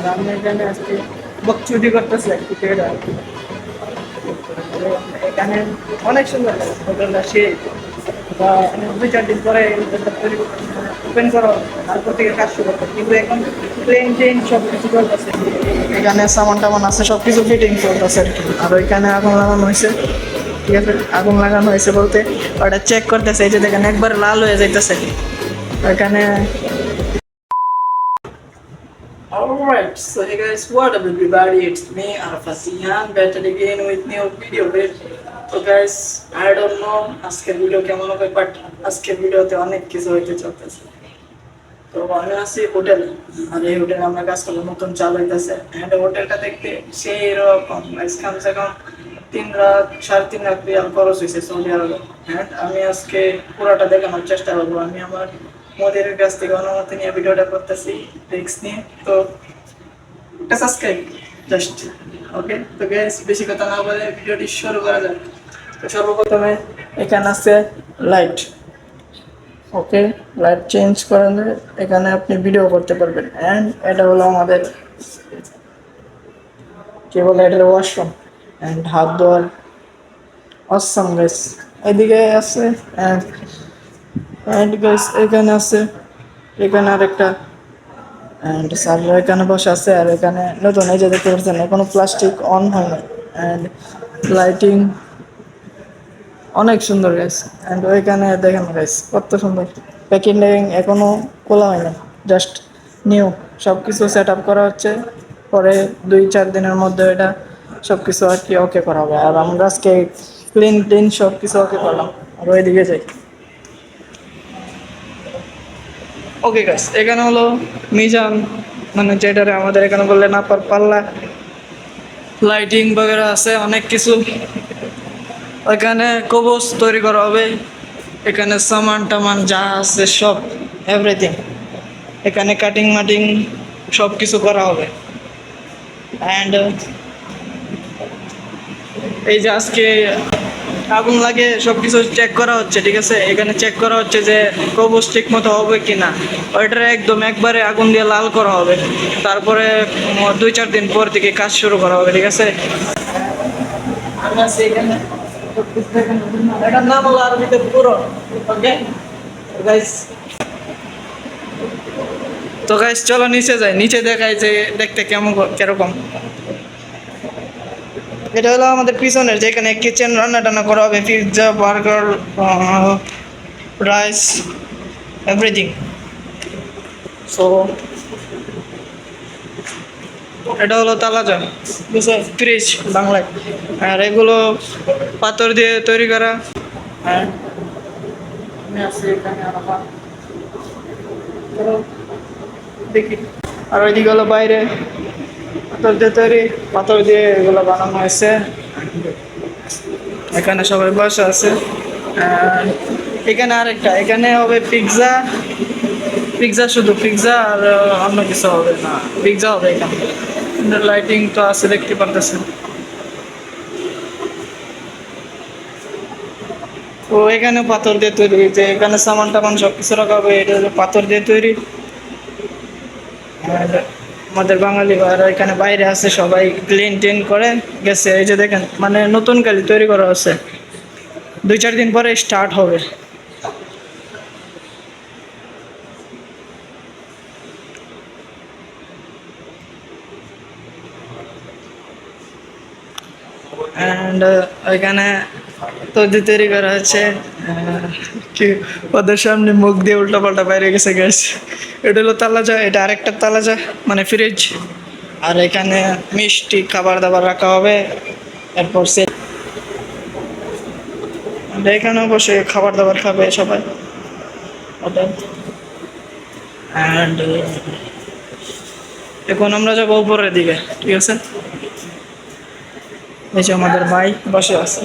আর আমি এখানে টেরা এখানে অনেক সুন্দর চার দিন পরে ওপেন এখন সব কিছু এখানে সামান টামান আছে সব কিছু ফিটিং চলতেছে আর ওইখানে আগুন লাগানো হয়েছে। ঠিক আছে? আগুন লাগানো হয়েছে বলতে। ওটা চেক করতেছে, এই যে দেখেন, একবার লাল হয়ে যাইতেছে। ওইখানে Alright, so hey guys, what up everybody? It's me, Arafasihan, back again with new video. তো guys, I don't know আজকের ভিডিও কেমন হবে বাট আজকের ভিডিওতে অনেক কিছু হইতে চলতেছে তো আমি আছি হোটেলে আর এই হোটেলে আমরা কাজ করব নতুন চালু হইতেছে অ্যান্ড হোটেলটা দেখতে সেই রকম কমসে কম তিন লাখ সাড়ে তিন লাখ রিয়াল খরচ হয়েছে সৌদি আরবে অ্যান্ড আমি আজকে পুরোটা দেখানোর চেষ্টা করব আমি আমার মোদের কাছ থেকে অনুমতি নিয়ে ভিডিওটা করতেছি রিক্স নিয়ে তো একটা সাবস্ক্রাইব জাস্ট ওকে তো গ্যাস বেশি কথা না বলে ভিডিওটি শুরু করা যাক। তো সর্বপ্রথমে এখানে আছে লাইট ওকে লাইট চেঞ্জ করলে এখানে আপনি ভিডিও করতে পারবেন। অ্যান্ড এটা হলো আমাদের, কি বলে এটার ওয়াশরুম অ্যান্ড হাত ধোয়ার অসম গাইস এদিকে আছে অ্যান্ড অ্যান্ড গাইস এখানে আছে, এখানে আরেকটা অ্যান্ড স্যার এখানে বসে আছে, আর এখানে নতুন, এই যে দেখতে পাচ্ছেন এখনও প্লাস্টিক অন হয় না। অ্যান্ড লাইটিং অনেক সুন্দর গাইস অ্যান্ড ওইখানে দেখেন গাইস কত সুন্দর। প্যাকিং ট্যাকিং এখনও খোলা হয় না জাস্ট নিউ সব কিছু সেট আপ করা হচ্ছে। পরে দুই, চার দিনের মধ্যে এটা সব কিছু আর কি ওকে করা হবে। আর আমরা আজকে ক্লিন ক্লিন সব কিছু ওকে করলাম। আর ওইদিকে যাই। ওকে গাইস এখানে হলো মিজান মানে যেটারে আমাদের এখানে বললে না পার পাল্লা। লাইটিং বগেরা আছে, অনেক কিছু। এখানে কবচ তৈরি করা হবে। এখানে সামান টামান যা আছে সব এভরিথিং এখানে কাটিং মাটিং সব কিছু করা হবে। অ্যান্ড এই যে আজকে আগুন লাগে সব কিছু চেক করা হচ্ছে ঠিক আছে? এখানে চেক করা হচ্ছে যে কবচ ঠিক মতো হবে কি না ওইটার একদম একবারে আগুন দিয়ে লাল করা হবে। তারপরে দুই চার দিন পর থেকে কাজ শুরু করা হবে ঠিক আছে? আমি আছি এখানে। এটার নাম হলো আরবিতে পুরো ওকে গাইস তো গাইস চলো নিচে যাই। নিচে দেখাই যে দেখতে কেমন কীরকম। এটা হলো আমাদের পিছনের যেখানে কিচেন রান্না টান্না করা হবে pizza burger rice everything so এটা হলো তালাজা বুঝছ ফ্রিজ বাংলায়। আর এগুলো পাথর দিয়ে তৈরি করা। চলো, দেখি। আর ওইদিকে হলো বাইরে। পাথর দিয়ে তৈরি, পাথর দিয়ে এগুলো বানানো হয়েছে। এখানে সবাই বসে আছে। এখানে আরেকটা, এখানে হবে পিৎজা পিৎজা শুধু পিৎজা আর অন্য কিছু হবে না। পিৎজা হবে এখানে। লাইটিং তো আছে, দেখতে পারতেছেন। ও এখানে পাথর দিয়ে তৈরি যে এখানে সামান টামান সব কিছু রাখা হবে। এটা পাথর দিয়ে তৈরি। আমাদের বাঙালি ভাইরা এখানে বাইরে আছে, সবাই ক্লিন টিন করে গেছে। এই যে দেখেন মানে নতুন কালি তৈরি করা আছে দুই চার দিন পরে স্টার্ট হবে। অ্যান্ড ওইখানে তৈরি তৈরি করা হচ্ছে কি, ওদের সামনে মুখ দিয়ে উল্টা পাল্টা বাইরে গেছে গ্যাস এটা হলো তালাজা, এটা আরেকটা তালাজা মানে ফ্রিজ আর এখানে মিষ্টি খাবার দাবার রাখা হবে। এরপর সে এখানেও বসে খাবার দাবার খাবে সবাই। অ্যান্ড এখন আমরা যাব উপরের দিকে, ঠিক আছে? এই যে আমাদের ভাই বসে আছে।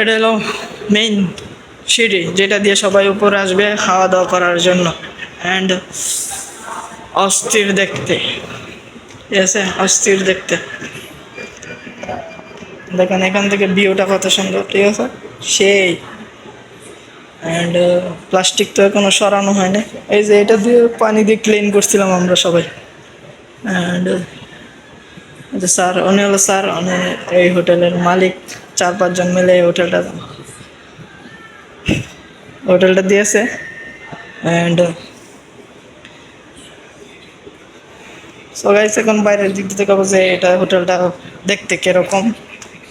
এটা হলো মেইন সিঁড়ি যেটা দিয়ে সবাই উপরে আসবে খাওয়া দাওয়া করার জন্য। অ্যান্ড অস্থির দেখতে। ঠিক আছে? অস্থির দেখতে। দেখেন, এখান থেকে ভিউটা কত সুন্দর, ঠিক আছে? সেই। অ্যান্ড প্লাস্টিক তো এখনও সরানো হয়নি। এই যে এটা দিয়ে পানি দিয়ে ক্লিন করছিলাম আমরা সবাই। অ্যান্ড স্যার, উনি হলো স্যার, উনি এই হোটেলের মালিক। চার পাঁচজন মিলে এই হোটেলটা হোটেলটা দিয়েছে। অ্যান্ড সো গাইস এখন বাইরের দিক থেকে দেখাবো যে এটা হোটেলটা দেখতে কীরকম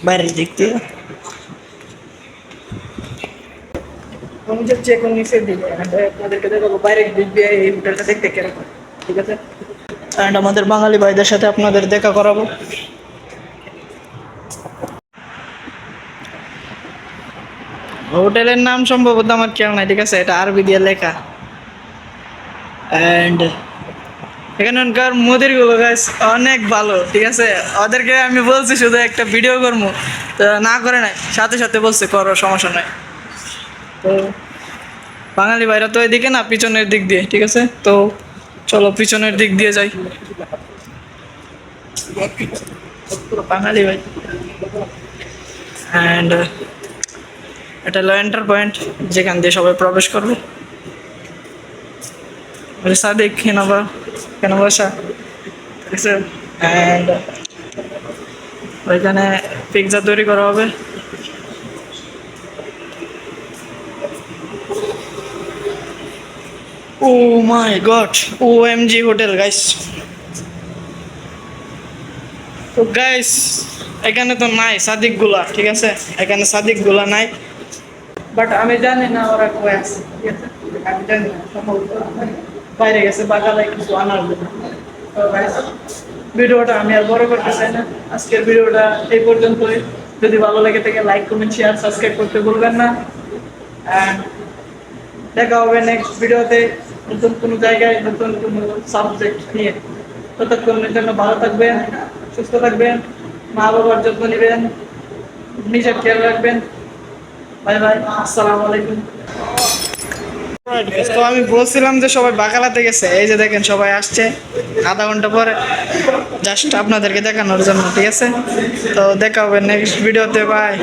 বাইরের দিক দিয়ে। আমি নিচের দিকে and আপনাদেরকে দেখাবো বাইরের দিক দিয়ে এই হোটেলটা দেখতে কীরকম ঠিক আছে? অ্যান্ড আমাদের বাঙালি ভাইদের সাথে আপনাদের দেখা করাবো। হোটেলের নাম সম্ভবত আমার খেয়াল নাই, ঠিক আছে? এটা আরবি দিয়ে লেখা। অ্যান্ড এখানকার মুদিরগুলো গাছ অনেক ভালো, ঠিক আছে? ওদেরকে আমি বলছি শুধু একটা ভিডিও করব তো না করে নাই, সাথে সাথে বলছে, করো, সমস্যা নাই। তো বাঙালি ভাইরা তো এদিকে না, পিছনের দিক দিয়ে, ঠিক আছে? তো চলো, পিছনের দিক দিয়ে যাই। বাঙালি ভাই। অ্যান্ড এটা হলো এন্টার পয়েন্ট, যেখান দিয়ে সবাই প্রবেশ করবে। সাদিক, কেনাবা কেন বসা ঠিক আছে অ্যান্ড ওইখানে পিৎজা তৈরি করা হবে। ও my God O M G hotel guys তো গাইস এখানে তো নাই সাদিকগুলা, ঠিক আছে? এখানে সাদিকগুলা নাই। বাট আমি জানি না ওরা কই আছে। আমি জানি না, সম্ভবত বাইরে গেছে বাগালায় কিছু আনার জন্য। ভিডিওটা আমি আর বড় করতে চাই না। আজকের ভিডিওটা এই পর্যন্তই। যদি ভালো লাগে থাকে লাইক কমেন্ট শেয়ার সাবস্ক্রাইব করতে ভুলবেন না। অ্যান্ড দেখা হবে নেক্সট ভিডিওতে নতুন কোনো জায়গায়, নতুন কোনো সাবজেক্ট নিয়ে। ততক্ষণের জন্য ভালো থাকবেন, সুস্থ থাকবেন মা বাবার যত্ন নেবেন, নিজের খেয়াল রাখবেন। তো আমি বলছিলাম যে সবাই বাকালাতে গেছে। এই যে দেখেন সবাই আসছে আধা ঘণ্টা পরে। জাস্ট আপনাদেরকে দেখানোর জন্য, ঠিক আছে? তো দেখা হবে নেক্সট ভিডিওতে বাই